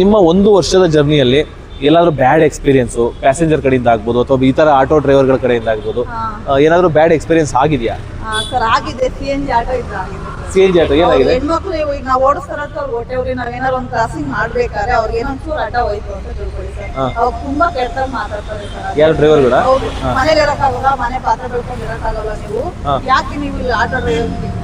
ನಿಮ್ಮ ಒಂದು ವರ್ಷದ ಜರ್ನಿಯಲ್ಲಿ ಎಲ್ಲಾದ್ರೂ ಬ್ಯಾಡ್ ಎಕ್ಸ್ಪೀರಿಯನ್ಸು ಪ್ಯಾಸೆಂಜರ್ ಕಡೆಯಿಂದ ಆಗ್ಬೋದು ಅಥವಾ ಈ ತರ ಆಟೋ ಡ್ರೈವರ್ಗಳ ಕಡೆಯಿಂದ ಆಗ್ಬೋದು ಏನಾದರೂ ಬ್ಯಾಡ್ ಎಕ್ಸ್ಪೀರಿಯನ್ಸ್ ಆಗಿದೆಯಾ? ಸರ್ ಆಗಿದೆ. ಸಿ ಎನ್ ಜಿ ಆಟೋ ಇದ್ರೆ ಆಗಿದೆ ಸಿ ಎನ್ ಜಿ ಆಟೋ ಏನಾಗಿದೆ? ಹೆಣ್ಮಕ್ಳು ಈಗ ನಾವು ಓಡಿಸ್ತಾರ ಹೊಟ್ಟೆವ್ರಿ ನಾವ್ ಏನಾರ ಒಂದು ಕ್ರಾಸಿಂಗ್ ಮಾಡ್ಬೇಕಾದ್ರೆ ಅವ್ರಿಗೆ ಏನೊಂಚೂರು ಆಟೋ ಹೋಯ್ತು ಅಂತ ತಿಳ್ಕೊಳ್ಳಿ ಸರ್. ಅವಾಗ ತುಂಬಾ ಕೆಟ್ಟ ಮಾತಾಡ್ತಾರೆ ಸರ್ ಯಾರು ಡ್ರೈವರ್ಗಳ? ಹೌದು ಮನೇಲಿ ಇರಕ್ಕಾಗಲ್ಲ ಮನೆ ಪಾತ್ರೆ ಬೆಳ್ಕೊಂಡು ಇರಕ್ಕಾಗಲ್ಲ ನೀವು ಯಾಕೆ ನೀವು ಇಲ್ಲಿ ಆಟೋ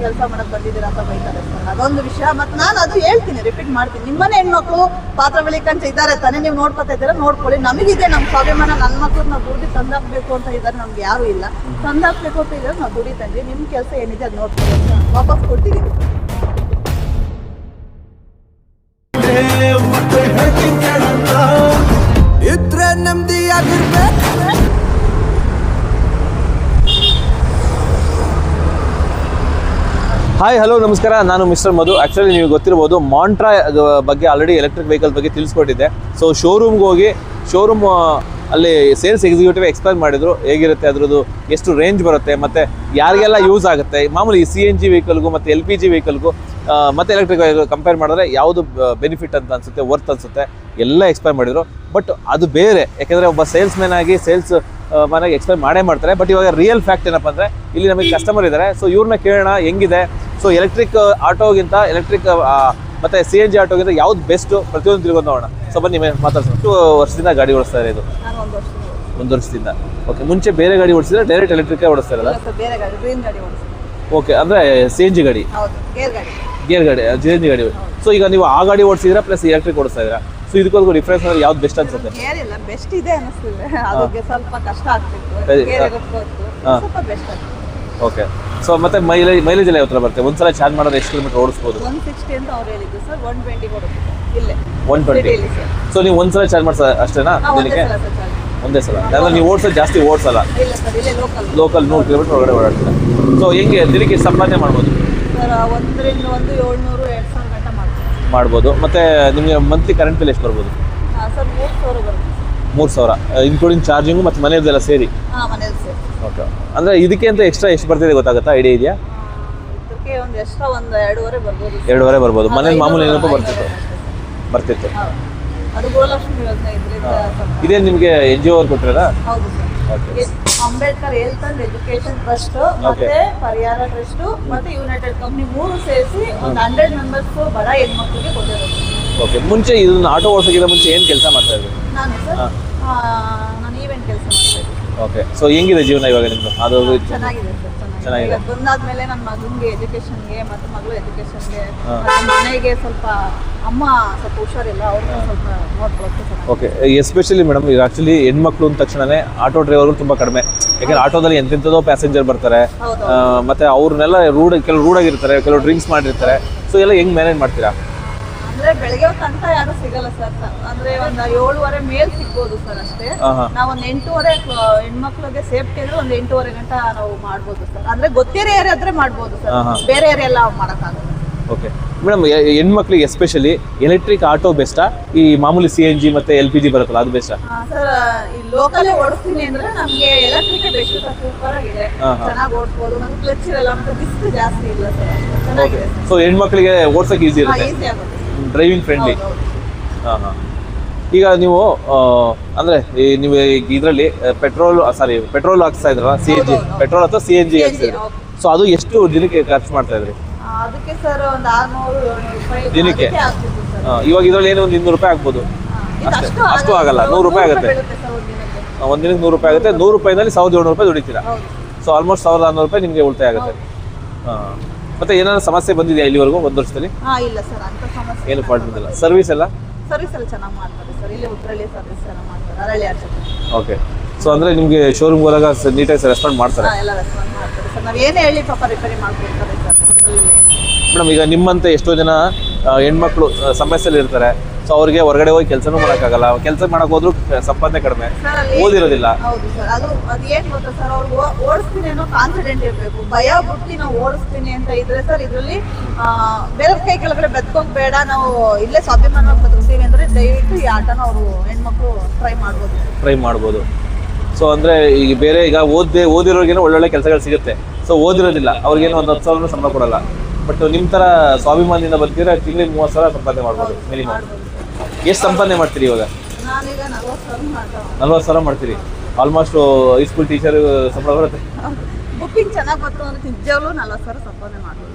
ಕೆಲಸ ಮಾಡಕ್ ಬಂದಿದ್ದೀರಾ ಅಂತ ಬೈತಾರೆ ಸರ್. ಅದೊಂದು ವಿಷಯ. ಮತ್ ನಾನು ಅದು ಹೇಳ್ತೀನಿ ರಿಪೀಟ್ ಮಾಡ್ತೀನಿ. ನಿಮ್ಮನೆ ಹೆಣ್ಮಕ್ಳು ಪಾತ್ರ ಬೆಳಿಕಂತ ಇದ್ದಾರೆ ತಾನೇ, ನೀವು ನೋಡ್ಕೊತಾ ಇದ್ದೀರಾ? ನೋಡ್ಕೊಳ್ಳಿ. ನಮಗಿದೆ ನಮ್ಮ ಸ್ವಾಭಿಮಾನ ನನ್ನ ಮಕ್ಳು ನಾವು ತಂದಾಕ್ಬೇಕು ಅಂತ ಇದ್ದಾರೆ, ನಮ್ಗೆ ಯಾರು ಇಲ್ಲ. ತಂದಾಕ್ಬೇಕು ಅಂತ ಇದ್ದಾರೆ ನಾವು ದುಡಿ ತಂದ್ರಿ ನಿಮ್ ಕೆಲಸ ಏನಿದೆ ಅದು ನೋಡ್ಕೊಳ್ಳಿ ವಾಪಸ್ ಕೊಟ್ಟಿದ್ದೀವಿ ಹಾಯ್ ಹಲೋ ನಮಸ್ಕಾರ. ನಾನು ಮಿಸ್ಟರ್ ಮಧು. ಆ್ಯಕ್ಚುಲಿ ನೀವು ಗೊತ್ತಿರ್ಬೋದು ಮಾಂಟ್ರಾ ಬಗ್ಗೆ ಆಲ್ರೆಡಿ ಎಲೆಕ್ಟ್ರಿಕ್ ವೆಹಿಕಲ್ ಬಗ್ಗೆ ತಿಳಿಸ್ಕೊಟ್ಟಿದ್ದೆ. ಸೊ ಶೋರೂಮ್ಗೆ ಹೋಗಿ ಶೋರೂಮ್ ಅಲ್ಲಿ ಸೇಲ್ಸ್ ಎಕ್ಸಿಕ್ಯೂಟಿವ್ ಎಕ್ಸ್ಪ್ಲೈನ್ ಮಾಡಿದ್ರು, ಹೇಗಿರುತ್ತೆ ಅದ್ರದ್ದು, ಎಷ್ಟು ರೇಂಜ್ ಬರುತ್ತೆ, ಮತ್ತು ಯಾರಿಗೆಲ್ಲ ಯೂಸ್ ಆಗುತ್ತೆ. ಮಾಮೂಲಿ ಸಿ ಎನ್ ಜಿ ವೆಹಿಕಲ್ಗೂ ಮತ್ತು ಎಲ್ ಪಿ ಜಿ ವೆಹಿಕಲ್ಗೂ ಮತ್ತು ಎಲೆಕ್ಟ್ರಿಕ್ ವೆಹಿಕಲ್ ಕಂಪೇರ್ ಮಾಡಿದ್ರೆ ಯಾವುದು ಬೆನಿಫಿಟ್ ಅಂತ ಅನಿಸುತ್ತೆ ವರ್ತ್ ಅನಿಸುತ್ತೆ, ಎಲ್ಲ ಎಕ್ಸ್ಪ್ಲೈನ್ ಮಾಡಿದ್ರು. ಬಟ್ ಅದು ಬೇರೆ, ಯಾಕೆಂದರೆ ಒಬ್ಬ ಸೇಲ್ಸ್ ಮ್ಯಾನ್ ಆಗಿ ಸೇಲ್ಸ್ ಮನೆಗೆ ಎಕ್ಸ್ಪ್ಲೈನ್ ಮಾಡೇ ಮಾಡ್ತಾರೆ. ಬಟ್ ಇವಾಗ ರಿಯಲ್ ಫ್ಯಾಕ್ಟ್ ಏನಪ್ಪ ಅಂದರೆ, ಇಲ್ಲಿ ನಮಗೆ ಕಸ್ಟಮರ್ ಇದ್ದಾರೆ ಸೊ ಇವ್ರನ್ನ ಕೇಳೋಣ, ಹೆಂಗಿದೆ? ಸೊ ಎಲೆಕ್ಟ್ರಿಕ್ ಆಟೋಗಿಂತ ಎಲೆಕ್ಟ್ರಿಕ್ ಮತ್ತೆ ಸಿ ಎನ್ ಜಿ ಆಟೋಗಿಂತ ಯಾವ್ದು ಬೆಸ್ಟ್ ಪ್ರತಿಯೊಂದು ತಿಳ್ಕೊಂಡು ನೋಡೋಣ. ಸೊ ಬನ್ನಿ ಮೇ- ಮಾತಾಡ್ಸೋಣ. ಎಷ್ಟು ವರ್ಷದಿಂದ ಗಾಡಿ ಓಡಿಸ್ತಾ ಇದೆ ಇದು ಒಂದು ವರ್ಷ ವರ್ಷದಿಂದ. ಓಕೆ ಮುಂಚೆ ಬೇರೆ ಗಾಡಿ ಓಡಿಸಿದ್ರೆ ಡೈರೆಕ್ಟ್ ಎಲೆಕ್ಟ್ರಿಕ್ ಓಡಿಸ್ತಾ ಇರಲ್ಲ ಓಕೆ ಅಂದರೆ ಸಿ ಎನ್ ಜಿ ಗಾಡಿ? ಗೇರ್ ಗಾಡಿ. ಸಿ ಎನ್ ಜಿ ಗಾಡಿ. ಸೊ ಈಗ ನೀವು ಆ ಗಾಡಿ ಓಡಿಸಿದ್ರೆ ಪ್ಲಸ್ ಎಲೆಕ್ಟ್ರಿಕ್ ಓಡಿಸ್ತಾ ಇದ್ದೀರಾ? ಸೊ ಇದಕ್ಕೊಂದು ಡಿಫ್ರೆನ್ಸ್ ಅಂದ್ರೆ ಯಾವ್ದು ಬೆಸ್ಟ್ ಅನ್ಸುತ್ತೆ? ಬೆಸ್ಟ್ ಇದೆ ಅನಿಸ್ತಿದೆ. ಅದಕ್ಕೆ ಸ್ವಲ್ಪ ಕಷ್ಟ ಆಗ್ತಿತ್ತು. ಓಕೆ ಸೊ ಮತ್ತೆ ಮೈಲೇಜ್ ಮೈಲೇಜ್ ಎಲ್ಲ ಯಾವ ಥರ ಬರುತ್ತೆ? ಒಂದ್ಸಲ ಚಾರ್ಜ್ ಮಾಡಿದ್ರೆ ಎಷ್ಟು ಕಿಲೋಮೀಟರ್ ಓಡಿಸ್ಬೋದು? ಒನ್ ಸಿಕ್ಸ್ಟಿ ಅಂತ ಅವ್ರು ಹೇಳಿದ್ದು ಸರ್ ಒನ್ ಟ್ವೆಂಟಿ ಕೊಡುತ್ತೆ ಇಲ್ಲೇ. One twenty sir. ಸೊ ನೀವು ಒಂದ್ಸಲ ಚಾರ್ಜ್ ಮಾಡ್ಸ ಅಷ್ಟೇನಾ? ದಿನಕ್ಕೆ ಒಂದೇ ಸಲ ಅಂದ್ರೆ ನೀವು ಓಡಿಸೋದು ಜಾಸ್ತಿ ಓಡಿಸಲ್ಲ. ಲೋಕಲ್ ನೂರು ಕಿಲೋಮೀಟರ್ ಒಳಗಡೆ ಓಡಾಡ್ತಾರೆ. ಸೊ ಹೆಂಗೆ ದಿನಕ್ಕೆ ಸಂಪಾದನೆ ಮಾಡ್ಬೋದು? ಸರ್ ಒಂದರಿಂದ ಒಂದು ಏಳ್ನೂರು ಎರಡು ಸಾವಿರ ಗಂಟೆ ಮಾಡ್ತೀವಿ. ಮಾಡ್ಬೋದು. ಮತ್ತೆ ನಿಮಗೆ ಮಂತ್ಲಿ ಕರೆಂಟ್ ಬಿಲ್ ಎಷ್ಟು ಬರ್ಬೋದು? ಸರ್ ಮೂರು ಸಾವಿರ ಬರುತ್ತೆ. ಮೂರು ಸಾವಿರ ಇನ್ಕ್ಲೂಡಿಂಗ್ ಚಾರ್ಜಿಂಗು ಮತ್ತು ಮನೆಯದೆಲ್ಲ ಸೇರಿ? ಓಕೆ ಅಂದರೆ ಇದಕ್ಕೆ ಅಂತ ಎಕ್ಸ್ಟ್ರಾ ಎಷ್ಟು ಬರ್ತಿದೆ ಗೊತ್ತಾಗುತ್ತಾ? ಐಡಿಯಾ ಇದೆಯಾ? ಎರಡೂವರೆ ಬರ್ಬೋದು. ಮನೇಲಿ ಮಾಮೂಲಿ ಏನಪ್ಪ ಬರ್ತಿತ್ತು? ಬರ್ತಿತ್ತು. ಇದೇ ನಿಮಗೆ N G or okay Ambedkar health and education trust ಮತ್ತೆ ಪರಿಹಾರ ಟ್ರಸ್ಟ್ ಮತ್ತೆ ಯುನೈಟೆಡ್ ಕಂಪ್ನಿ ಮೂರು ಸೇರಿಸಿ ಒಂದು ಹಂಡ್ರೆಡ್ ಮೆಂಬರ್ಸ್ ಬಡ ಹೆಣ್ಮಕ್ಳಿಗೆ ಕೊಟ್ಟಿರೋದು. ಓಕೆ ಮುಂಚೆ ಇದನ್ನ ಆಟೋ ಓಡಿಸೋಕ್ಕಿಂತ ಮುಂಚೆ ಏನು ಕೆಲಸ ಮಾಡ್ತಾ ಇದ್ರಿ? ನಾನು ಈವೆಂಟ್ ಕೆಲಸ ಮಾಡ್ತಾ ಓಕೆ. ಸೊ ಹೆಂಗಿದೆ ಜೀವನ ಇವಾಗ ನಿಮ್ಮದು ಅದು ಚೆನ್ನಾಗಿದೆ ಸರ್ ಚೆನ್ನಾಗಿದೆ. ಚೆನ್ನಾಗಿದೆ. ಬಂದಾದ್ಮೇಲೆ ನನ್ನ ಮಗನಿಗೆ ಎಜುಕೇಶನ್ಗೆ ಮತ್ತೆ ಮಗಳು ಎಜುಕೇಶನ್ಗೆ ಹಾ. ಮನೆಗೆ ಸ್ವಲ್ಪ ಅಮ್ಮ ಸ್ವಲ್ಪ ಹುಷಾರಿಲ್ಲ ಅವ್ರನ್ನ ಸ್ವಲ್ಪ ನೋಡ್ಕೊಳ್ಳೋಕೆ ಚೆನ್ನಾಗಿ ಓಕೆ. ಎಸ್ಪೆಷಲಿ ಮೇಡಮ್ ಈಗ ಆಕ್ಚುಲಿ ಹೆಣ್ಮಕ್ಳು ಅಂದ ತಕ್ಷಣನೇ ಆಟೋ ಡ್ರೈವರ್ಗಳು ತುಂಬ ಕಡಿಮೆ. ಯಾಕಂದ್ರೆ ಆಟೋದಲ್ಲಿ ಎಂತೆಂಥದೋ ಪ್ಯಾಸೆಂಜರ್ ಬರ್ತಾರೆ. ಹೌದು. ಆ, ಮತ್ತೆ ಅವ್ರನ್ನೆಲ್ಲ ರೂಡ್ ಕೆಲವು ರೂಡಾಗಿರ್ತಾರೆ ಕೆಲವು ಡ್ರಿಂಕ್ಸ್ ಮಾಡಿರ್ತಾರೆ. ಸೊ ಎಲ್ಲ ಹೆಂಗ್ ಮ್ಯಾನೇಜ್ ಮಾಡ್ತೀರಾ? ಅಂದ್ರೆ ಬೆಳಗ್ಗೆ ಹೊತ್ತು ಅಂತ ಯಾರು ಸಿಗಲ್ಲ ಸರ್ ಅಂದ್ರೆ ಒಂದ್ ಏಳುವರೆ ಮೇಲ್ ಸಿಗ್ಬೋದು ಸರ್ ಅಷ್ಟೇ. ನಾವ್ ಒಂದ್ ಎಂಟೂವರೆ ಹೆಣ್ಮಕ್ಳಿಗೆ ಸೇಫ್ಟಿ ಅಂದ್ರೆ ಒಂದ್ ಎಂಟೂವರೆ ಗಂಟ ನಾವು ಮಾಡ್ಬೋದು ಸರ್ ಅಂದ್ರೆ ಗೊತ್ತಿರೋ ಏರಿಯಾ ಆದ್ರೆ ಮಾಡ್ಬೋದು ಸರ್. ಬೇರೆ ಏರಿಯಾ ಎಲ್ಲ ಮಾಡಕ್ಕಾಗಲ್ಲ. ಓಕೆ ಮೇಡಮ್ ಹೆಣ್ಮಕ್ಳಿಗೆ ಎಸ್ಪೆಷಲಿ ಎಲೆಕ್ಟ್ರಿಕ್ ಆಟೋ ಬೆಸ್ಟಾ ಈ ಮಾಮೂಲಿ ಸಿ ಎನ್ ಜಿ ಮತ್ತೆ ಎಲ್ ಪಿ ಜಿ ಬರುತ್ತಲ್ಲ ಅದು ಬೆಸ್ಟಾ ಸರ್ ಈ ಲೋಕಲ್ ಓಡಿಸ್ತೀನಿ ಅಂದ್ರೆ ನಮ್ಗೆ ಎಲೆಕ್ಟ್ರಿಕ್ ಬೆಸ್ಟ್ ಸೂಪರ್ ಆಗಿದೆ. ಚೆನ್ನಾಗಿ ಓಡಿಸ್ಬೋದು. ನಮ್ಗೆ ಕ್ಲಚ್ ಇರಲ್ಲ ಮತ್ತೆ ಜಾಸ್ತಿ ಇಲ್ಲ ಸರ್ ಓಕೆ ಚೆನ್ನಾಗಿದೆ ಸೊ ಹೆಣ್ಮಕ್ಳಿಗೆ ಓಡ್ಸೋಕೆ ಈಸಿ ಇರುತ್ತೆ? ಈಸಿ ಆಗುತ್ತೆ. Driving friendly. ಹಾಂ ಹಾಂ ಈಗ ನೀವು ಅಂದರೆ ಈ ನೀವು ಇದರಲ್ಲಿ ಪೆಟ್ರೋಲ್ ಸಾರಿ ಪೆಟ್ರೋಲ್ ಹಾಕ್ಸ್ತಾ ಇದ್ರಲ್ಲ ಸಿ ಎನ್ ಜಿ. ಪೆಟ್ರೋಲ್ ಅಥವಾ ಸಿ ಎನ್ ಜಿ ಇದ್ರಿ ಸೊ ಅದು ಎಷ್ಟು ದಿನಕ್ಕೆ ಖರ್ಚು ಮಾಡ್ತಾ ಇದ್ರಿ ದಿನಕ್ಕೆ? ಇವಾಗ ಇದರಲ್ಲಿ ಏನು ಒಂದು ಇನ್ನೂರು ರೂಪಾಯಿ ಆಗ್ಬೋದು ಅಷ್ಟೇ. ಅಷ್ಟು ಆಗಲ್ಲ. ನೂರು ರೂಪಾಯಿ ಆಗುತ್ತೆ. ಬೀಳುತ್ತೆ ಒಂದ್ ದಿನಕ್ಕೆ. ಆ, ಒಂದ್ ದಿನಕ್ಕೆ ನೂರು ರೂಪಾಯಿ ಆಗುತ್ತೆ ನೂರು ರೂಪಾಯಿನಲ್ಲಿ ಸಾವಿರದ ಏಳ್ನೂರು ರೂಪಾಯಿ ದುಡಿತೀರಾ ಸೊ ಆಲ್ಮೋಸ್ಟ್ ಸಾವಿರದ ಆರ್ನೂರು ರೂಪಾಯಿ ನಿಮಗೆ ಉಳಿತಾಯ ಆಗುತ್ತೆ ಹಾಂ ಮತ್ತೆ ಏನಾದ್ರು ಸಮಸ್ಯೆ ಬಂದಿದೆಯಾ ಇಲ್ಲಿವರೆಗೂ ಒಂದು ವರ್ಷದಲ್ಲಿ? ಹಾ ಇಲ್ಲ ಸರ್ ಅಂತ ಸಮಸ್ಯೆ ಏನು ಫಾಲ್ಟ್ ಬಂದಿಲ್ಲ. ಸರ್ವಿಸ್ ಎಲ್ಲ? ಸರ್ವಿಸ್ ಎಲ್ಲ ಚೆನ್ನಾಗಿ ಮಾಡ್ತಾರೆ ಸರ್. ಇಲ್ಲಿ ಉತ್ತರಳ್ಳಿ ಸರ್ವಿಸ್ ಚೆನ್ನಾಗಿ ಮಾಡ್ತಾರೆ. ಅರಳಿ ಆಚೆ. ಓಕೆ ಸೊ ಅಂದ್ರೆ ನಿಮಗೆ ಶೋರೂಮ್ ಹೋದಾಗ ನೀಟಾಗಿ ರೆಸ್ಪಾಂಡ್ ಮಾಡ್ತಾರೆ? ಎಲ್ಲ ರೆಸ್ಪಾನ್ಸ್ ಮಾಡ್ತಾರೆ ಸರ್. ನಾವ್ ಏನೇ ಹೇಳಿ ಪಾಪ ರಿಪೇರಿ ಮಾಡ್ಕೊಡ್ತಾರೆ ಸರ್. ಮೇಡಮ್ ಈಗ ನಿಮ್ಮಂತ ಎಷ್ಟೋ ಜನ ಹೆಣ್ಮಕ್ಳು ಸಮಸ್ಯೆಯಲ್ಲಿ ಸಮಸ್ಯೆಲಿ ಇರ್ತಾರೆ. ಸೊ ಅವ್ರಿಗೆ ಹೊರಗಡೆ ಹೋಗಿ ಕೆಲಸನೂ ಮಾಡೋಕ್ಕಾಗಲ್ಲ. ಕೆಲಸ ಮಾಡಕ್ ಹೋದ್ರು ಸಂಪಾದನೆ ಕಡಿಮೆ. ಓದಿರೋದಿಲ್ಲ. ಹೌದು ಸರ್ ಅದು ಏನ್ ಗೊತ್ತಾ ಸರ್ ಅವ್ರು ಓಡಿಸ್ತೀನಿ ಅನ್ನೋ ಕಾನ್ಫಿಡೆಂಟ್ ಇರಬೇಕು. ಭಯ ಬಿಟ್ಟು ನಾವು ಓಡಿಸ್ತೀನಿ ಅಂತ ಇದ್ರೆ ಸರ್ ಇದರಲ್ಲಿ ಬೇರೆ ಕೈ ಕೆಳಗಡೆ ಬೆದ್ಕೋಕ್ ಬೇಡ. ನಾವು ಇಲ್ಲೇ ಸ್ವಾಭಿಮಾನವಾಗಿ ಬದುಕ್ತೀವಿ ಅಂದ್ರೆ ದಯವಿಟ್ಟು ಈ ಆಟನ ಅವರು ಹೆಣ್ಮಕ್ಳು ಟ್ರೈ ಮಾಡ್ಬೋದು. ಟ್ರೈ ಮಾಡ್ಬೋದು. ಸೊ ಅಂದ್ರೆ ಈಗ ಬೇರೆ ಈಗ ಓದ್ದೆ ಓದಿರೋರ್ಗೇನೋ ಒಳ್ಳೊಳ್ಳೆ ಕೆಲಸಗಳು ಸಿಗುತ್ತೆ. ಸೊ ಓದಿರೋದಿಲ್ಲ. ಅವ್ರಿಗೇನೋ ಒಂದು ಹತ್ತು ಸಾವಿರ ಸಂಬಳ ಕೊಡಲ್ಲ. ಬಟ್ ನಿಮ್ಮ ಥರ ಸ್ವಾಭಿಮಾನದಿಂದ ಬರ್ತಿದ್ರೆ ತಿಂಗಳಿಗೆ ಮೂವತ್ತು ಸಾವಿರ ಸಂಪಾದನೆ ಮಾಡ್ಬೋದು ಮಿನಿಮಮ್ ಎಷ್ಟು ಸಂಪಾದನೆ ಮಾಡ್ತೀರಿ ಇವಾಗ? ನಲ್ವತ್ ನಲ್ವತ್ತು ಸಾವಿರ ಮಾಡ್ತಾ ನಲ್ವತ್ತು ಸಾವಿರ ಮಾಡ್ತೀರಿ. ಆಲ್ಮೋಸ್ಟ್ ಹೈಸ್ಕೂಲ್ ಟೀಚರ್ ಸಂಬಳ ಬರುತ್ತೆ. ಬುಕ್ಕಿಂಗ್ ಚೆನ್ನಾಗಿ ಬಂತು ಅಂದ್ರೆ ನಿಜವಾಗ್ಲೂ ನಲ್ವತ್ತು ಸಾವಿರ ಸಂಪಾದನೆ ಮಾಡ್ಬೋದು.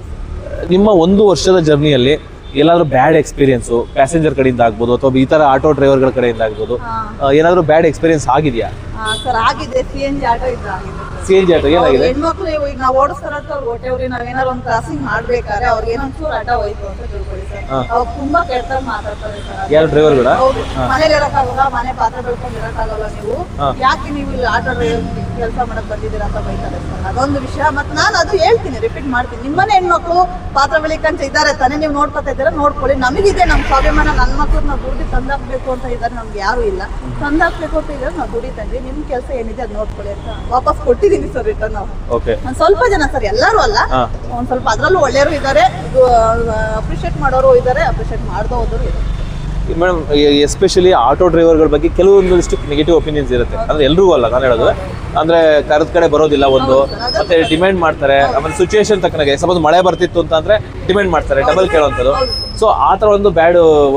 ನಿಮ್ಮ ಒಂದು ವರ್ಷದ ಜರ್ನಿಯಲ್ಲಿ ಎಲ್ಲಾದ್ರೂ ಬ್ಯಾಡ್ ಎಕ್ಸ್ಪೀರಿಯನ್ಸು ಪ್ಯಾಸೆಂಜರ್ ಕಡೆಯಿಂದ ಆಗ್ಬೋದು ಅಥವಾ ಈ ತರ ಆಟೋ ಡ್ರೈವರ್ಗಳ ಕಡೆಯಿಂದ ಆಗ್ಬೋದು ಏನಾದ್ರೂ ಬ್ಯಾಡ್ ಎಕ್ಸ್ಪೀರಿಯನ್ಸ್ ಆಗಿದೆಯಾ? ಸರ್ ಆಗಿದೆ. ಸಿ ಎನ್ ಜಿ ಆಟೋ ಇದ್ದು ಆಗಿದೆ. ಸಿ ಎನ್ ಜಿ ಆಟೋ ಏನಾಗಿದೆ? ಹೆಣ್ಮಕ್ಳು ಈಗ ನಾವು ಓಡಿಸ್ತಾರ ಅಂತ ಅವ್ರು ಹೊಟ್ಟೆವ್ರಿ ನಾವ್ ಏನಾರು ಒಂದು ಕ್ರಾಸಿಂಗ್ ಮಾಡ್ಬೇಕಾದ್ರೆ ಅವ್ರಿಗೆ ಏನೊಂಚೂರು ಅಡ್ಡ ಹೋಯ್ತು ಅಂತ ತಿಳ್ಕೊಳ್ಳಿ ಸರ್ ಅವ್ರು ತುಂಬಾ ಕೆಟ್ಟದಾಗ ಮಾತಾಡ್ತಾರೆ ಸರ್ ಯಾರು ಡ್ರೈವರ್ಗಳ ಹೌದು ಮನೇಲಿ ಇರಕ್ಕಾಗಲ್ಲ ಮನೆ ಪಾತ್ರೆ ಬೆಳ್ಕೊಂಡು ಇರಕ್ಕಾಗಲ್ಲ ನೀವು. ಯಾಕೆ ನೀವು ಇಲ್ಲಿ ಆಟೋ ಡ್ರೈವರ್ ಕೆಲಸ ಮಾಡಕ್ ಬಂದಿದ್ದೀರಾ ಅಂತ ಬೈತಾರೆ ಸರ್. ಅದೊಂದು ವಿಷಯ. ಮತ್ತೆ ನಾನು ಅದು ಹೇಳ್ತೀನಿ ರಿಪೀಟ್ ಮಾಡ್ತೀನಿ. ನಿಮ್ಮನೆ ಹೆಣ್ಮಕ್ಳು ಪಾತ್ರ ಬೆಳಿಕಂತ ಇದ್ದಾರೆ ತಾನೇ ನೀವು ನೋಡ್ಕೊತಾ ಇದ್ದೀರಾ? ನೋಡ್ಕೊಳ್ಳಿ. ನಮಗಿದೆ ನಮ್ಮ ಸ್ವಾಭಿಮಾನ ನನ್ನ ಮಕ್ಳು ನಾವು ದುಡ್ಡು ತಂದಾಕ್ಬೇಕು ಅಂತ ಇದ್ದಾರೆ ನಮ್ಗೆ ಯಾರು ಇಲ್ಲ. ತಂದಾಕ್ಬೇಕು ಅಂತ ಇದ್ದಾರೆ ನಾವು ದುಡಿತಾ ಇದ್ವಿ. ನಿಮ್ ಕೆಲಸ ಏನಿದೆ ಅದು ನೋಡ್ಕೊಳ್ಳಿ ಅಂತ ವಾಪಸ್ ಕೊಟ್ಟಿದ್ದೀನಿ ಸರ್ ರಿಟರ್ನ್ ನಾವು ಒಂದ್ ಸ್ವಲ್ಪ ಜನ ಸರ್ ಎಲ್ಲರೂ ಅಲ್ಲ. ಒಂದ್ ಸ್ವಲ್ಪ ಅದ್ರಲ್ಲೂ ಒಳ್ಳೆಯವರು ಇದ್ದಾರೆ. ಅಪ್ರಿಷಿಯೇಟ್ ಮಾಡೋರು ಇದ್ದಾರೆ ಅಪ್ರಿಷಿಯೇಟ್ ಮಾಡದೋ ಹೋದ್ರು ಇದ್ದಾರೆ. ಮೇಡಮ್ ಎಸ್ಪೆಷಲಿ ಆಟೋ ಡ್ರೈವರ್ಗಳ ಬಗ್ಗೆ ಕೆಲವೊಂದಿಷ್ಟು ನೆಗೆಟಿವ್ ಒಪಿನಿಯನ್ಸ್ ಇರುತ್ತೆ. ಅಂದ್ರೆ ಎಲ್ರಿಗೂ ಅಲ್ಲ, ನಾನು ಹೇಳೋದು. ಅಂದ್ರೆ ಕರೆದ ಕಡೆ ಬರೋದಿಲ್ಲ ಒಂದು, ಮತ್ತೆ ಡಿಮ್ಯಾಂಡ್ ಮಾಡ್ತಾರೆ. ಆಮೇಲೆ ಸಿಚುವೇಶನ್ ತಕ್ಕನಾಗೆ ಸಪೋಸ್ ಮಳೆ ಬರ್ತಿತ್ತು ಅಂತ ಅಂದ್ರೆ ಡಿಮ್ಯಾಂಡ್ ಮಾಡ್ತಾರೆ ಡಬಲ್ ಕೇಳೋಂಥದ್ದು ಸೊ ಆ ಥರ ಒಂದು ಬ್ಯಾಡ್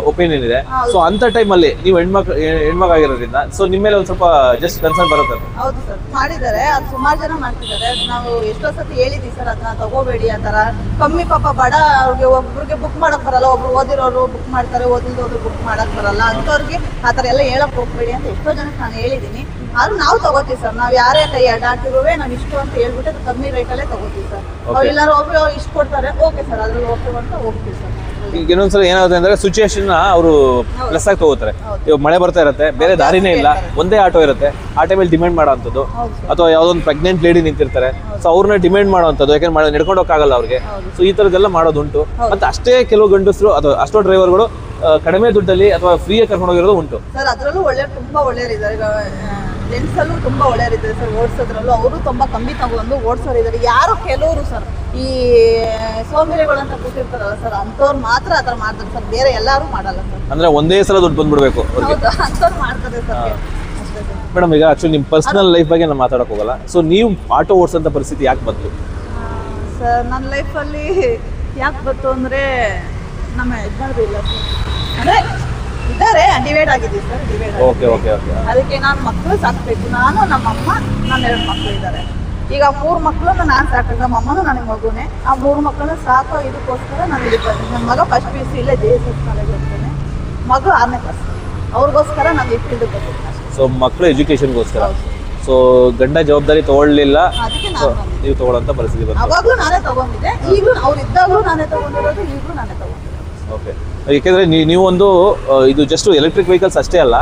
ಒಪಿನಿಯನ್ ಇದೆ. ಸೊ ಅಂತ ಟೈಮಲ್ಲಿ ನೀವು ಹೆಣ್ಮಕ್ಳು ಹೆಣ್ಮಗಾಗಿರೋದ್ರಿಂದ ಸೊ ನಿಮ್ಮ ಮೇಲೆ ಒಂದು ಸ್ವಲ್ಪ ಜಸ್ಟ್ ಕನ್ಸರ್ನ್ ಬರುತ್ತೆ ಹೌದು ಸರ್. ಮಾಡಿದ್ದಾರೆ. ಅದು ಸುಮಾರು ಜನ ಮಾಡ್ತಿದ್ದಾರೆ. ನಾವು ಎಷ್ಟೋ ಸತಿ ಹೇಳಿದ್ವಿ ಸರ್ ಅದನ್ನ ತಗೋಬೇಡಿ ಆ ಥರ. ಕಮ್ಮಿ ಪಾಪ ಬಡ ಅವ್ರಿಗೆ ಒಬ್ರಿಗೆ ಬುಕ್ ಮಾಡಕ್ ಬರಲ್ಲ. ಒಬ್ರು ಓದಿರೋರು ಬುಕ್ ಮಾಡ್ತಾರೆ ಓದಿಲ್ದವ್ರು ಬುಕ್ ಮಾಡಕ್ ಬರಲ್ಲ. ಅಂಥವ್ರಿಗೆ ಆ ಥರ ಎಲ್ಲ ಹೇಳಕ್ ಹೋಗ್ಬೇಡಿ ಅಂತ ಎಷ್ಟೋ ಜನಕ್ಕೆ ನಾನು ಹೇಳಿದೀನಿ ಆದ್ರೂ ನಾವು ತಗೋತೀವಿ ಸರ್. ನಾವು ಯಾರೇ ಕೈ ಅಡ್ಡಾಡ್ತಿರುವೆ ನಾವು ಇಷ್ಟು ಅಂತ ಹೇಳ್ಬಿಟ್ಟು ಕಮ್ಮಿ ರೇಟಲ್ಲೇ ತಗೋತೀವಿ ಸರ್. ಎಲ್ಲರೂ ಒಬ್ರು ಅವ್ರು ಇಷ್ಟು ಕೊಡ್ತಾರೆ. ಓಕೆ ಸರ್ ಅದ್ರಲ್ಲಿ ಓಕೆ ಅಂತ ಹೋಗ್ತೀವಿ ಸರ್ ಈಗ ಇನ್ನೊಂದ್ಸಲ ಏನಾಗುತ್ತೆ ಅಂದ್ರೆ ಸಿಚುಯೇಷನ್ ಅವರು ಪ್ಲಸ್ ಆಗಿ ತಗೋತಾರೆ. ಇವಾಗ ಮಳೆ ಬರ್ತಾ ಇರುತ್ತೆ ಬೇರೆ ದಾರಿನೇ ಇಲ್ಲ ಒಂದೇ ಆಟೋ ಇರುತ್ತೆ ಆ ಟೈಮಲ್ಲಿ ಡಿಮ್ಯಾಂಡ್ ಮಾಡೋವಂಥದ್ದು ಅಥವಾ ಯಾವ್ದೊಂದು ಪ್ರೆಗ್ನೆಂಟ್ ಲೇಡಿ ನಿಂತಿರ್ತಾರೆ. ಸೊ ಅವ್ರನ್ನ ಡಿಮ್ಯಾಂಡ್ ಮಾಡೋವಂಥದ್ದು ಯಾಕಂದ್ರೆ ಮಳೆ ನಡ್ಕೊಂಡು ಹೋಗಕ್ಕಾಗಲ್ಲ ಅವ್ರಿಗೆ ಸೊ ಈ ಥರದ್ದೆಲ್ಲ ಮಾಡೋದುಂಟು ಮತ್ತೆ ಅಷ್ಟೇ ಕೆಲವು ಗಂಡಸರು ಅಥವಾ ಅಷ್ಟೋ ಡ್ರೈವರ್ಗಳು ಕಡಿಮೆ ದುಡ್ಡಲ್ಲಿ ಅಥವಾ ಫ್ರೀಯಾಗಿ ಕರ್ಕೊಂಡು ಹೋಗಿರೋದು ಉಂಟು. ಸರ್ ಅದರಲ್ಲೂ ಒಳ್ಳೆ ತುಂಬಾ ಒಳ್ಳೆಯರಿದ್ದಾರೆ ಈಗ ತುಂಬ ಒಳ್ಳೆಯವರಿದ್ದಾರೆ ಸರ್ ಓಡಿಸೋದ್ರಲ್ಲೂ. ಅವರು ತುಂಬ ಕಮ್ಮಿ ತಗೊಂಡು ಓಡಿಸೋರು ಇದ್ದಾರೆ ಯಾರು ಕೆಲವರು ಸರ್ ಈ ಸೋಂಬೇರಿಗಳು ಅಂತ ಕೂತಿರ್ತಾರಲ್ಲ ಸರ್ ಅಂಥವ್ರು ಮಾತ್ರ ಆ ಥರ ಮಾಡ್ತಾರೆ ಸರ್. ಬೇರೆ ಎಲ್ಲರೂ ಮಾಡಲ್ಲ ಸರ್. ಅಂದ್ರೆ ಒಂದೇ ಸಲ ದುಡ್ಡು ಬಂದ್ಬಿಡ್ಬೇಕು ಅಂಥವ್ರು ಮಾಡ್ತಾರೆ ಸರ್. ಮೇಡಮ್ ಈಗ ಆಕ್ಚುಲಿ ನಿಮ್ಮ ಪರ್ಸನಲ್ ಲೈಫ್ ಬಗ್ಗೆ ನಾನು ಮಾತಾಡಕ್ ಹೋಗಲ್ಲ. ಸೊ ನೀವು ಆಟೋ ಓಡಿಸೋಂಥ ಪರಿಸ್ಥಿತಿ ಯಾಕೆ ಬಂತು? ಸರ್ ನನ್ನ ಲೈಫಲ್ಲಿ ಯಾಕೆ ಬಂತು ಅಂದರೆ ನಮ್ಮ ಯಜಮಾನ್ರು ಇಲ್ಲ ಸರ್. ಅಂದರೆ ಇದ್ದಾರೆ ಡಿವೈಡ್ ಆಗಿದ್ದೀವಿ sir divide okay okay okay ಅದಕ್ಕೆ ನಾನು ಮಕ್ಕಳು ಸಾಕ್ಬೇಕು. ನಾನು ನಮ್ಮ ಅಮ್ಮ ನನ್ನ ಎರಡು ಮಕ್ಕಳು ಇದ್ದಾರೆ. ಈಗ ಮೂರು ಮಕ್ಕಳನ್ನು ನಾನು ಸಾಕು ನಮ್ಮ ಅಮ್ಮನೂ ನನಗೆ ಮಗುನೇ. ಆ ಮೂರು ಮಕ್ಕಳನ್ನ ಸಾಕೋ ಇದಕ್ಕೋಸ್ಕರ ನಾನು ಇಲ್ಲಿ ಬರ್ತೀನಿ ನನ್ನ ಮಗ ಫಸ್ಟ್ ಪಿ ಯು ಸಿ ಇಲ್ಲೇ ಜೆ ಎಸ್ ಎಸ್ ಕಾಲೇಜ್ ಹೋಗ್ತಾನೆ. ಮಗು ಆರನೇ ಕ್ಲಾಸ್ ಅವ್ರಿಗೋಸ್ಕರ ನಾನು ಈ ಫೀಲ್ಡ್ ಸೊ ಮಕ್ಕಳು ಎಜುಕೇಶನ್ಗೋಸ್ಕರ ಸೊ ಗಂಡ ಜವಾಬ್ದಾರಿ ತಗೊಳ್ಳಿಲ್ಲ ನೀವು ತಗೊಳ್ಳೋಂಥ ಪರಿಸ್ಥಿತಿ ಬಂತು. ಅವಾಗಲೂ ನಾನೇ ತಗೊಂಡಿದ್ದೆ. ಈಗಲೂ ಅವ್ರು ಇದ್ದಾಗಲೂ ನಾನೇ ತಗೊಂಡಿರೋದು ಈಗಲೂ ನಾನೇ ತಗೊಂಡಿರೋದು. ಓಕೆ ಯಾಕೆಂದ್ರೆ ನೀವು ನೀವೊಂದು ಇದು ಜಸ್ಟ್ ಎಲೆಕ್ಟ್ರಿಕ್ ವೆಹಿಕಲ್ಸ್ ಅಷ್ಟೇ ಅಲ್ಲ,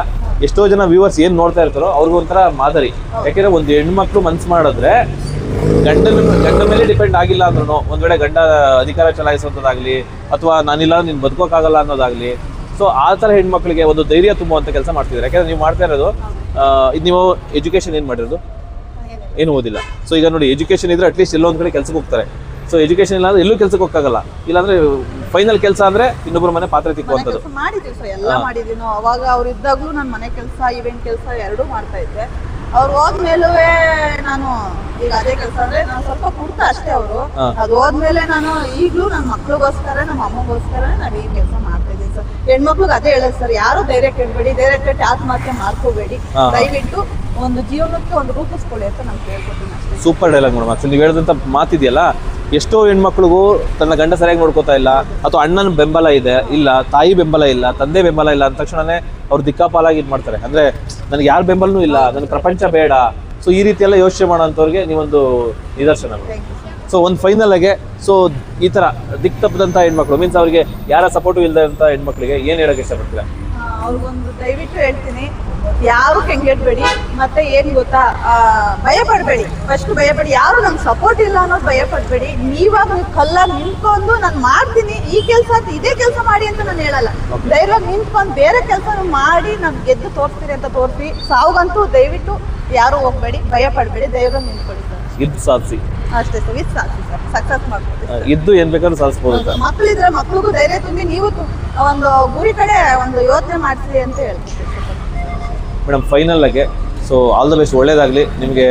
ಎಷ್ಟೋ ಜನ ವ್ಯೂವರ್ಸ್ ಏನು ನೋಡ್ತಾ ಇರ್ತಾರೋ ಅವ್ರಿಗೊಂಥರ ಮಾದರಿ. ಯಾಕೆಂದ್ರೆ ಒಂದು ಹೆಣ್ಮಕ್ಳು ಮನ್ಸು ಮಾಡಿದ್ರೆ ಗಂಡನ ಗಂಡ ಮೇಲೆ ಡಿಪೆಂಡ್ ಆಗಿಲ್ಲ ಅಂದ್ರೂ ಒಂದ್ ವೇಳೆ ಗಂಡ ಅಧಿಕಾರ ಚಲಾಯಿಸುವಂತದಾಗ್ಲಿ, ಅಥವಾ ನಾನಿಲ್ಲ, ನೀನು ಬದುಕೋಕ್ಕಾಗಲ್ಲ ಅನ್ನೋದಾಗ್ಲಿ, ಸೊ ಆ ಥರ ಹೆಣ್ಮಕ್ಳಿಗೆ ಒಂದು ಧೈರ್ಯ ತುಂಬುವಂಥ ಕೆಲಸ ಮಾಡ್ತಿದ್ದಾರೆ? ಯಾಕಂದ್ರೆ ನೀವು ಮಾಡ್ತಾ ಇರೋದು ಇದು ನೀವು ಎಜುಕೇಶನ್ ಏನು ಮಾಡಿರೋದು? ಏನು ಓದಿಲ್ಲ. ಸೊ ಈಗ ನೋಡಿ ಎಜುಕೇಶನ್ ಇದ್ರೆ ಅಟ್ಲೀಸ್ಟ್ ಎಲ್ಲೊಂದ್ ಕಡೆ ಕೆಲ್ಸಕ್ಕೆ ಹೋಗ್ತಾರೆ. ಸೊ ಎಜುಕೇಶನ್ ಇಲ್ಲ ಅಂದ್ರೆ ಎಲ್ಲೂ ಕೆಲ್ಸಕ್ಕೆ ಹೋಗಕ್ಕಾಗಲ್ಲ. ಇಲ್ಲಾಂದ್ರೆ ಫೈನಲ್ ಕೆಲಸ ಅಂದ್ರೆ ಇನ್ನೊಬ್ರು ಮನೆ ಪಾತ್ರೆ ತಿಕ್ಕುವಂಥದ್ದು. ಮಾಡಿದ್ವಿ ಸರ್ ಎಲ್ಲ ಮಾಡಿದ್ವಿ. ನಾವು ಅವಾಗ ಅವ್ರು ಇದ್ದಾಗ್ಲೂ ನಾನು ಮನೆ ಕೆಲಸ ಇವೆಂಟ್ ಕೆಲಸ ಎರಡೂ ಮಾಡ್ತಾ ಇದ್ದೆ. ಅವ್ರು ಹೋದ್ಮೇಲೂ ನಾನು ಈಗ ಅದೇ ಕೆಲಸ ಅಂದ್ರೆ ನಾನು ಸ್ವಲ್ಪ ಕುಡ್ತ ಅಷ್ಟೇ ಅವರು. ಅದು ಹೋದ್ಮೇಲೆ ನಾನು ಈಗ್ಲೂ ನನ್ನ ಮಕ್ಳಿಗೋಸ್ಕರ ನಮ್ಮ ಅಮ್ಮಗೋಸ್ಕರ ನಾನು ಈ ಕೆಲಸ ಮಾಡ್ತಾ ಇದ್ದೀನಿ ಸರ್. ಹೆಣ್ಮಕ್ಳಿಗೆ ಅದೇ ಹೇಳೋದು ಸರ್ ಯಾರು ಧೈರ್ಯ ಕೆಡಬೇಡಿ ಧೈರ್ಯ ಕೆಟ್ಟು ಆತ್ಮಹತ್ಯೆ ಮಾಡ್ಕೋಬೇಡಿ. ದಯವಿಟ್ಟು ಒಂದು ಜೀವನಕ್ಕೆ ಒಂದು ರೂಪಿಸ್ಕೊಳ್ಳಿ ಅಂತ ನಾನು ಕೇಳ್ಕೊತೀನಿ ಸೂಪರ್ ಡೈಲಾಗ್ ಮೇಡಮ್ ಆಕ್ಚುಲಿ ನೀವು ಹೇಳಿದಂತ ಮಾತಿದೆಯಲ್ಲ ಎಷ್ಟೋ ಹೆಣ್ಮಕ್ಳಿಗೂ ತನ್ನ ಗಂಡ ಸರಿಯಾಗಿ ನೋಡ್ಕೋತಾ ಇಲ್ಲ, ಅಥವಾ ಅಣ್ಣನ ಬೆಂಬಲ ಇದೆ, ಇಲ್ಲ, ತಾಯಿ ಬೆಂಬಲ ಇಲ್ಲ, ತಂದೆ ಬೆಂಬಲ ಇಲ್ಲ ಅಂದ ತಕ್ಷಣನೇ ಅವ್ರು ದಿಕ್ಕಾಪಾಲಾಗಿ ಇದು ಮಾಡ್ತಾರೆ. ಅಂದ್ರೆ ನನಗೆ ಯಾರ ಬೆಂಬಲನೂ ಇಲ್ಲ, ನನ್ನ ಪ್ರಪಂಚ ಬೇಡ. ಸೊ ಈ ರೀತಿ ಎಲ್ಲ ಯೋಚನೆ ಮಾಡೋಂಥವ್ರಿಗೆ ನೀವೊಂದು ನಿದರ್ಶನ. ಸೊ ಒಂದು ಫೈನಲ್ ಆಗಿ ಸೊ ಈ ಥರ ದಿಕ್ ತಪ್ಪದಂಥ ಹೆಣ್ಮಕ್ಳು ಮೀನ್ಸ್ ಅವರಿಗೆ ಯಾರ ಸಪೋರ್ಟು ಇಲ್ಲದಂಥ ಹೆಣ್ಮಕ್ಳಿಗೆ ಏನು ಹೇಳೋಕೆ ಇಷ್ಟಪಡ್ತೀರಾ? ಅವ್ರಿಗೊಂದು ದಯವಿಟ್ಟು ಹೇಳ್ತೀನಿ. ಯಾರು ಕೆಂಗೆಡ್ಬೇಡಿ ಮತ್ತೆ ಏನ್ ಗೊತ್ತಾ ಆ, ಭಯ ಪಡ್ಬೇಡಿ ಫಸ್ಟ್ ಭಯ ಪಡಿ ಯಾರು ನಮ್ಗೆ ಸಪೋರ್ಟ್ ಇಲ್ಲ ಅನ್ನೋದು ಭಯ ಪಡ್ಬೇಡಿ ನೀವಾಗ ನೀವು ಕಲ್ಲಾಗಿ ನಿಂತ್ಕೊಂಡು ನಾನು ಮಾಡ್ತೀನಿ ಈ ಕೆಲಸ ಇದೇ ಕೆಲಸ ಮಾಡಿ ಅಂತ ನಾನು ಹೇಳಲ್ಲ. ಧೈರ್ಯ ನಿಂತ್ಕೊಂಡು ಬೇರೆ ಕೆಲಸ ಮಾಡಿ ನಾನು ಗೆದ್ದು ತೋರಿಸ್ತೀರಿ ಅಂತ ತೋರಿಸಿ ಸಾವುಗಂತೂ ದಯವಿಟ್ಟು ಯಾರು ಹೋಗ್ಬೇಡಿ ಭಯ ಪಡ್ಬೇಡಿ ಧೈರ್ಯ ನಿಂತ್ಕೊಳ್ಳಿ ಸರ್. ಇದ್ದು ಸಾಧಿಸಿ. ಅಷ್ಟೇ ಸರ್ ಇದು ಸಾಕು ಸರ್. ಸಕ್ಸಸ್ ಮಾಡ್ಕೊಡಿ ಇದ್ದು ಏನು ಬೇಕಾದ್ರೂ ಸಾಧಿಸ್ಬೋದು ಅಂತ ಮಕ್ಕಳಿದ್ರೆ ಮಕ್ಳಿಗೂ ಧೈರ್ಯ ತುಂಬಿ ನೀವು ಒಂದು ಗುರಿ ಕಡೆ ಒಂದು ಯೋಚನೆ ಮಾಡ್ತೀರಿ ಅಂತ ಹೇಳ್ತೀನಿ. ಮೇಡಮ್ ಫೈನಲ್ ಆಗಿ. ಸೊ ಆಲ್ ದ ಬೆಸ್ಟ್ ಒಳ್ಳೇದಾಗಲಿ. ನಿಮಗೆ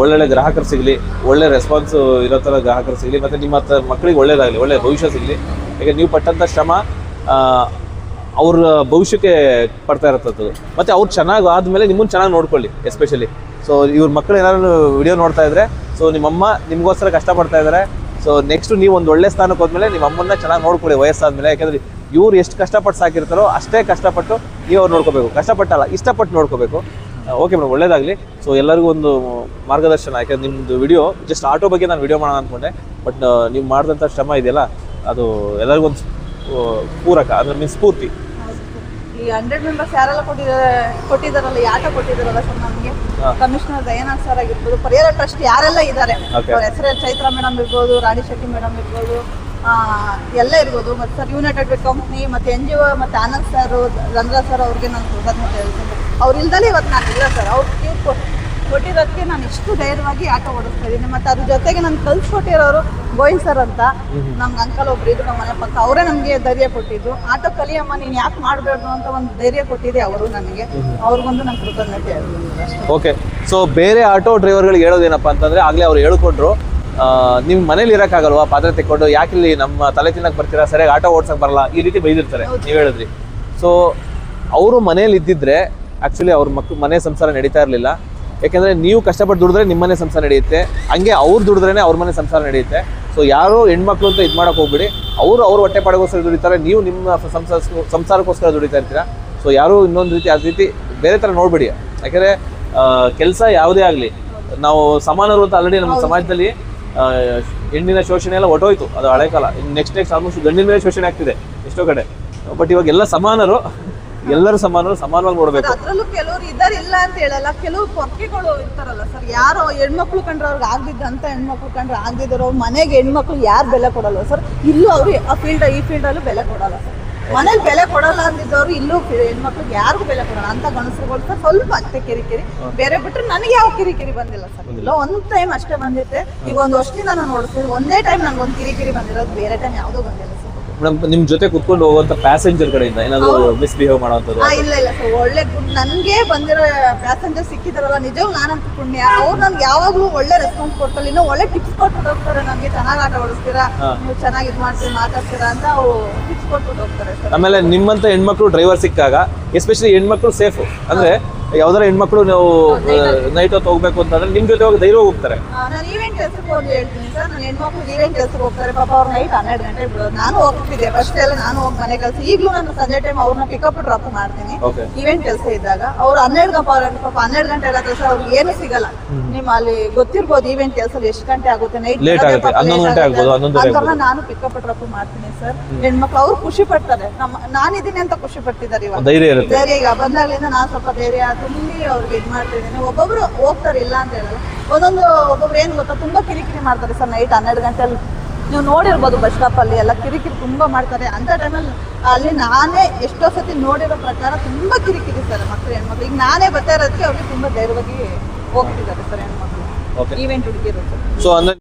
ಒಳ್ಳೊಳ್ಳೆ ಗ್ರಾಹಕರು ಸಿಗಲಿ, ಒಳ್ಳೆ ರೆಸ್ಪಾನ್ಸ್ ಇರೋ ಥರ ಗ್ರಾಹಕರು ಸಿಗಲಿ, ಮತ್ತು ನಿಮ್ಮ ಹತ್ರ ಮಕ್ಕಳಿಗೆ ಒಳ್ಳೇದಾಗಲಿ, ಒಳ್ಳೆ ಭವಿಷ್ಯ ಸಿಗಲಿ. ಯಾಕೆ ನೀವು ಪಟ್ಟಂಥ ಶ್ರಮ ಅವ್ರ ಭವಿಷ್ಯಕ್ಕೆ ಪಡ್ತಾ ಇರತ್ತದು ಮತ್ತು ಅವ್ರು ಚೆನ್ನಾಗಿ ಆದಮೇಲೆ ನಿಮ್ಮನ್ನು ಚೆನ್ನಾಗಿ ನೋಡ್ಕೊಳ್ಳಿ ಎಸ್ಪೆಷಲಿ ಸೊ ಇವ್ರ ಮಕ್ಕಳು ಏನಾದ್ರು ವಿಡಿಯೋ ನೋಡ್ತಾ ಇದ್ರೆ ಸೊ ನಿಮ್ಮಮ್ಮ ನಿಮಗೋಸ್ಕರ ಕಷ್ಟಪಡ್ತಾ ಇದ್ದಾರೆ ಸೊ ನೆಕ್ಸ್ಟ್ ನೀವು ಒಂದು ಒಳ್ಳೆ ಸ್ಥಾನಕ್ಕೆ ಹೋದ್ಮೇಲೆ ನಿಮ್ಮ ಅಮ್ಮನ್ನ ಚೆನ್ನಾಗಿ ನೋಡ್ಕೊಳ್ಳಿ ವಯಸ್ಸಾದ್ಮೇಲೆ. ಯಾಕಂದ್ರೆ ಇವ್ರು ಎಷ್ಟು ಕಷ್ಟಪಟ್ಟು ಸಾಕಿರ್ತಾರೋ ಅಷ್ಟೇ ಕಷ್ಟಪಟ್ಟು ನೀವು ಅವ್ರು ನೋಡ್ಕೋಬೇಕು. ಕಷ್ಟಪಟ್ಟಲ್ಲ ಇಷ್ಟಪಟ್ಟು ನೋಡ್ಕೋಬೇಕು. ಓಕೆ ಮೇಡಮ್ ಒಳ್ಳೇದಾಗಲಿ. ಸೊ ಎಲ್ಲರಿಗೂ ಒಂದು ಮಾರ್ಗದರ್ಶನ ಯಾಕಂದ್ರೆ ನಿಮ್ಮದು ವಿಡಿಯೋ ಜಸ್ಟ್ ಆಟೋ ಬಗ್ಗೆ ನಾನು ವಿಡಿಯೋ ಮಾಡೋಣ ಅಂದ್ಕೊಂಡೆ ಬಟ್ ನೀವು ಮಾಡಿದಂಥ ಶ್ರಮ ಇದೆಯಲ್ಲ ಅದು ಎಲ್ಲರಿಗೂ ಒಂದು ಪೂರಕ ಅಂದ್ರೆ ಮೀನ್ಸ್ ಸ್ಫೂರ್ತಿ. ಈ ಹಂಡ್ರೆಡ್ ಮೆಂಬರ್ಸ್ ಯಾರೆಲ್ಲ ಕೊಟ್ಟಿದ್ದಾರೆ ಕೊಟ್ಟಿದ್ದಾರಲ್ಲ ಯಾಕೆ ಕೊಟ್ಟಿದ್ದಾರಲ್ಲ ಸರ್ ನಮಗೆ. ಕಮಿಷನರ್ ದಯಾನಂದ್ ಸರ್ ಆಗಿರ್ಬೋದು ಪರಿಹಾರ ಟ್ರಸ್ಟ್ ಯಾರೆಲ್ಲ ಇದ್ದಾರೆ? ಹೆಸರು ಚೈತ್ರ ಮೇಡಮ್ ಇರ್ಬೋದು ರಾಣಿ ಶೆಟ್ಟಿ ಮೇಡಮ್ ಇರ್ಬೋದು ಎಲ್ಲ ಇರ್ಬೋದು. ಮತ್ತು ಸರ್ ಯುನೈಟೆಡ್ ವೆ ಕಂಪ್ನಿ ಮತ್ತು ಎನ್ ಜಿ ಒ ಮತ್ತು ಆನಂದ್ ಸರ್ ರಂದ್ರ ಸರ್ ಅವ್ರಿಗೆ ನಾನು ಕೃತಜ್ಞತೆ ಹೇಳ್ತೀನಿ. ಅವ್ರು ಇಲ್ದಲೇ ಇವತ್ತು ನಾನು ಇಲ್ಲ ಸರ್ ಅವ್ರು ಇವ್ರು ಕೊ- ಕೊಟ್ಟಿರೋದಕ್ಕೆ ನಾನು ಇಷ್ಟು ಧೈರ್ಯವಾಗಿ ಆಟೋ ಓಡಿಸ್ತಾ ಇದ್ದೀನಿ. ಮತ್ತೆ ಅದ್ರ ಜೊತೆಗೆ ನಾನು ಕಲ್ಸ್ಕೊಟ್ಟಿರೋರು ಗೋವಿಂದ್ ಸರ್ ಅಂತ. ನಮ್ಗೆ ಅಂಕಲ್ ಒಬ್ರು ಇದ್ರು ನಮ್ಮ ಮನೆ ಪಕ್ಕ. ಅವರೇ ನಮಗೆ ಧೈರ್ಯ ಕೊಟ್ಟಿದ್ದು ಆಟೋ ಕಲಿಯಮ್ಮ ನೀನು ಯಾಕೆ ಮಾಡಬೇಡ್ದು ಅಂತ ಒಂದು ಧೈರ್ಯ ಕೊಟ್ಟಿದೆ ಅವರು ನನಗೆ. ಅವ್ರಿಗೊಂದು ನಾನು ಕೃತಜ್ಞತೆ ಹೇಳ್ತೀನಿ. ಓಕೆ ಸೊ ಬೇರೆ ಆಟೋ ಡ್ರೈವರ್ಗಳಿಗೆ ಹೇಳೋದೇನಪ್ಪ ಅಂತಂದರೆ ಆಗಲೇ ಅವ್ರು ಹೇಳ್ಕೊಟ್ರು ನೀವು ಮನೇಲಿ ಇರೋಕ್ಕಾಗಲ್ವಾ? ಪಾತ್ರೆ ತೆಕ್ಕೊಂಡು ಯಾಕೆ ಇಲ್ಲಿ ನಮ್ಮ ತಲೆ ತಿನ್ನಕ್ಕೆ ಬರ್ತೀರಾ? ಸರಿಯಾಗಿ ಆಟೋ ಓಡ್ಸಕ್ ಬರಲ್ಲ. ಈ ರೀತಿ ಬೈದಿರ್ತಾರೆ ನೀವು ಹೇಳಿದ್ರಿ. ಸೊ ಅವರು ಮನೇಲಿ ಇದ್ದಿದ್ರೆ ಆ್ಯಕ್ಚುಲಿ ಅವ್ರ ಮಕ್ಳು ಮನೆ ಸಂಸಾರ ನಡೀತಾ ಇರಲಿಲ್ಲ. ಯಾಕಂದ್ರೆ ನೀವು ಕಷ್ಟಪಟ್ಟು ದುಡಿದ್ರೆ ನಿಮ್ಮ ಮನೆ ಸಂಸಾರ ನಡೆಯುತ್ತೆ. ಹಂಗೆ ಅವ್ರು ದುಡಿದ್ರೇನೆ ಅವ್ರ ಮನೆ ಸಂಸಾರ ನಡೆಯುತ್ತೆ. ಸೊ ಯಾರು ಹೆಣ್ಮಕ್ಳು ಅಂತ ಇದು ಮಾಡೋಕೆ ಹೋಗ್ಬಿಡಿ. ಅವರು ಅವ್ರ ಹೊಟ್ಟೆ ಪಾಡಗೋಸ್ಕರ ದುಡಿತಾರೆ ನೀವು ನಿಮ್ಮ ಸಂಸಾರ ಸಂಸಾರಕ್ಕೋಸ್ಕರ ದುಡಿತಾ ಇರ್ತೀರಾ? ಸೊ ಯಾರು ಇನ್ನೊಂದು ರೀತಿ ಆ ರೀತಿ ಬೇರೆ ಥರ ನೋಡ್ಬೇಡಿ. ಯಾಕಂದ್ರೆ ಕೆಲಸ ಯಾವುದೇ ಆಗಲಿ ನಾವು ಸಮಾನರು ಅಂತ ಆಲ್ರೆಡಿ ನಮ್ಮ ಸಮಾಜದಲ್ಲಿ ಹೆಣ್ಣಿನ ಶೋಷಣೆ ಎಲ್ಲ ಒಟ್ಟೋಯ್ತು. ಅದು ಹಳೆ ಕಾಲ. ನೆಕ್ಸ್ಟ್ ನೆಕ್ಸ್ಟ್ ಆಲ್ಮೋಸ್ಟ್ ಗಂಡಿನ ಮೇಲೆ ಶೋಷಣೆ ಆಗ್ತಿದೆ ಎಷ್ಟೋ ಕಡೆ. ಬಟ್ ಇವಾಗ ಎಲ್ಲ ಸಮಾನರು ಎಲ್ಲರೂ ಸಮಾನರು ಸಮಾನವಾಗಿ ನೋಡಬೇಕು. ಅದರಲ್ಲೂ ಕೆಲವರು ಇದ್ದಾರೆ ಇಲ್ಲ ಅಂತ ಹೇಳಲ್ಲ. ಕೆಲವು ಪೊರ್ಕೆಗಳು ಇರ್ತಾರಲ್ಲ ಸರ್ ಯಾರೋ ಹೆಣ್ಮಕ್ಳು ಕಂಡ್ರೆ ಅವ್ರಿಗೆ ಆಗ್ದಿದ್ದಂತ ಹೆಣ್ಮಕ್ಳು ಕಂಡ್ರೆ ಆಗ್ದಿದ್ರು ಮನೆಗೆ ಹೆಣ್ಮಕ್ಳು ಯಾರು ಬೆಲೆ ಕೊಡಲ್ಲ ಸರ್ ಇಲ್ಲೂ ಅವ್ರು ಆ ಫೀಲ್ಡ್ ಈ ಫೀಲ್ಡಲ್ಲೂ ಬೆಲೆ ಕೊಡಲ್ಲ ಸರ್ ಮನೇಲಿ ಬೆಲೆ ಕೊಡಲ್ಲ ಅಂದಿದ್ದವ್ರು ಇಲ್ಲೂ ಹೆಣ್ಮಕ್ಳಿಗೆ ಯಾರಿಗೂ ಬೆಲೆ ಕೊಡಲ್ಲ. ಅಂತ ಗಣಸರುಗಳು ಸರ್ ಸ್ವಲ್ಪ ಅಷ್ಟೇ ಕಿರಿಕಿರಿ. ಬೇರೆ ಬಿಟ್ರೆ ನನಗೆ ಯಾವ ಕಿರಿಕಿರಿ ಬಂದಿಲ್ಲ ಸರ್. ಇಲ್ಲ ಒಂದ್ ಟೈಮ್ ಅಷ್ಟೇ ಬಂದಿತ್ತೆ. ಈಗ ಒಂದ್ ವರ್ಷದಿಂದ ನಾನು ನೋಡ್ತೀನಿ. ಒಂದೇ ಟೈಮ್ ನಂಗೆ ಒಂದು ಕಿರಿಕಿರಿ ಬಂದಿರೋದು ಬೇರೆ ಟೈಮ್ ಯಾವುದೂ ಬಂದಿಲ್ಲ ಸರ್. ಮೇಡಮ್ ನಿಮ್ಮ ಜೊತೆ ಕುತ್ಕೊಂಡು ಹೋಗುವಂತ ಪ್ಯಾಸೆಂಜರ್ ಕಡೆಯಿಂದ ಏನಾದ್ರು ಮಿಸ್ಬಿಹೇವ್ ಮಾಡೋವಂಥದ್ದು ಆ, ಇಲ್ಲ ಇಲ್ಲ ಸರ್. ಒಳ್ಳೆ ನನ್ಗೆ ಬಂದಿರೋ ಪ್ಯಾಸೆಂಜರ್ ಸಿಕ್ಕಿದಾರಲ್ಲ ನಿಜವಾಗ್ ನಾನಂತ ಪುಣ್ಯ. ಅವ್ರು ನನ್ಗೆ ಯಾವಾಗ್ಲೂ ಒಳ್ಳೆ ರೆಸ್ಪಾನ್ಸ್ ಕೊಡ್ತಾರೆ ಇನ್ನೂ ಒಳ್ಳೆ ಟಿಪ್ಸ್ ಕೊಟ್ಟು ಹೋಗ್ತಾರೆ. ನನ್ಗೆ ಚೆನ್ನಾಗಿ ಆಟ ಓಡಿಸ್ತೀರಾ ಹಾ. ನೀವು ಚೆನ್ನಾಗಿ ಇದು ಮಾಡ್ತೀರಾ ಮಾತಾಡ್ತೀರಾ ಅಂತ ಆಮೇಲೆ ನಿಮ್ಮಂತ ಹೆಣ್ಮಕ್ಳು ಡ್ರೈವರ್ ಸಿಕ್ಕಾಗ ಎಸ್ಪೆಷಲಿ ಹೆಣ್ಮಕ್ಳು ಸೇಫು ಅಂದ್ರೆ ಯಾವ್ದಾರ ಹೆಣ್ಮಕ್ಳು ನಾವು ನೈಟ್ ಹೊತ್ತು ಹೋಗ್ಬೇಕು ಅಂತಂದ್ರೆ ನಿಮ್ ಜೊತೆ ಹೋಗಿ ಧೈರ್ಯ ಹೋಗ್ತಾರೆ. ನಾನು ಈವೆಂಟ್ ಹೆಸರು ಹೋಗಿ ಹೇಳ್ತೀನಿ ಸರ್. ನನ್ನ ಹೆಣ್ಮಕ್ಳು ಈವೆಂಟ್ ಕೆಲ್ಸಕ್ಕೆ ಹೋಗ್ತಾರೆ. ಪಾಪ ಅವ್ರು ನೈಟ್ ಹನ್ನೆರಡು ಗಂಟೆ ಬಿಡೋದು ನಾನು ಹೋಗ್ತಿದ್ದೆ ಫಸ್ಟ್ ಎಲ್ಲ ನಾನು ಹೋಗಿ ಮನೆ ಕೆಲಸ ಈಗಲೂ ನಾನು ಸಂಜೆ ಟೈಮ್ ಅವ್ರನ್ನ ಪಿಕಪ್ ಡ್ರಾಪ್ ಮಾಡ್ತೀನಿ. ಈವೆಂಟ್ ಕೆಲಸ ಇದ್ದಾಗ ಅವ್ರು ಹನ್ನೆರಡು ಗಂಟೆ ಪಾಪ ಹನ್ನೆರಡು ಗಂಟೆ ಆಗತ್ತೆ ಸರ್ ಅವ್ರಿಗೆ ಏನು ಸಿಗಲ್ಲ. ನಿಮ್ಮ ಅಲ್ಲಿ ಗೊತ್ತಿರ್ಬೋದು ಈವೆಂಟ್ ಕೆಲಸ ಎಷ್ಟು ಗಂಟೆ ಆಗುತ್ತೆ. ನೈಟ್ ಅಂಥವ್ರನ್ನ ನಾನು ಪಿಕಪ್ ಡ್ರಾಪ್ ಮಾಡ್ತೀನಿ ಸರ್. ಹೆಣ್ಮಕ್ಳು ಅವ್ರು ಖುಷಿ ಪಡ್ತಾರೆ. ನಮ್ಮ ನಾನಿದ್ದೀನಿ ಅಂತ ಖುಷಿ ಪಡ್ತಿದ್ದಾರೆ ಇವಾಗ. ಧೈರ್ಯ ಈಗ ಬಂದಾಗ್ಲಿಂದ ನಾನು ಸ್ವಲ್ಪ ಧೈರ್ಯ ತುಂಬಿ ಅವ್ರಿಗೆ ಇದು ಮಾಡ್ತಿದ್ದೀನಿ ಒಬ್ಬೊಬ್ರು ಹೋಗ್ತಾರೆ ಇಲ್ಲ ಅಂತ ಹೇಳಲ್ಲ. ಒಂದೊಂದು ಒಬ್ಬೊಬ್ರು ಏನು ಗೊತ್ತಾ ತುಂಬಾ ಕಿರಿಕಿರಿ ಮಾಡ್ತಾರೆ ಸರ್ ನೈಟ್ ಹನ್ನೆರಡು ಗಂಟೆಯಲ್ಲಿ ನೀವು ನೋಡಿರ್ಬೋದು ಬಸ್ ಸ್ಟಾಪ್ ಅಲ್ಲಿ ಎಲ್ಲ ಕಿರಿಕಿರಿ ತುಂಬಾ ಮಾಡ್ತಾರೆ. ಅಂತ ಟೈಮಲ್ಲಿ ಅಲ್ಲಿ ನಾನೇ ಎಷ್ಟೋ ಸತಿ ನೋಡಿರೋ ಪ್ರಕಾರ ತುಂಬಾ ಕಿರಿಕಿರಿ ಸರ್ ಮಕ್ಕಳು ಹೆಣ್ಮಕ್ಳು. ಈಗ ನಾನೇ ಬರ್ತಾ ಇರೋದಕ್ಕೆ ಅವ್ರಿಗೆ ತುಂಬಾ ಧೈರ್ಯವಾಗಿ ಹೋಗ್ತಿದ್ದಾರೆ ಸರ್ ಹೆಣ್ಮಕ್ಳು. ಈವೆಂಟ್ ಹುಡುಗಿರೋದು ಸರ್ ಸೊ ಅಂದ್ರೆ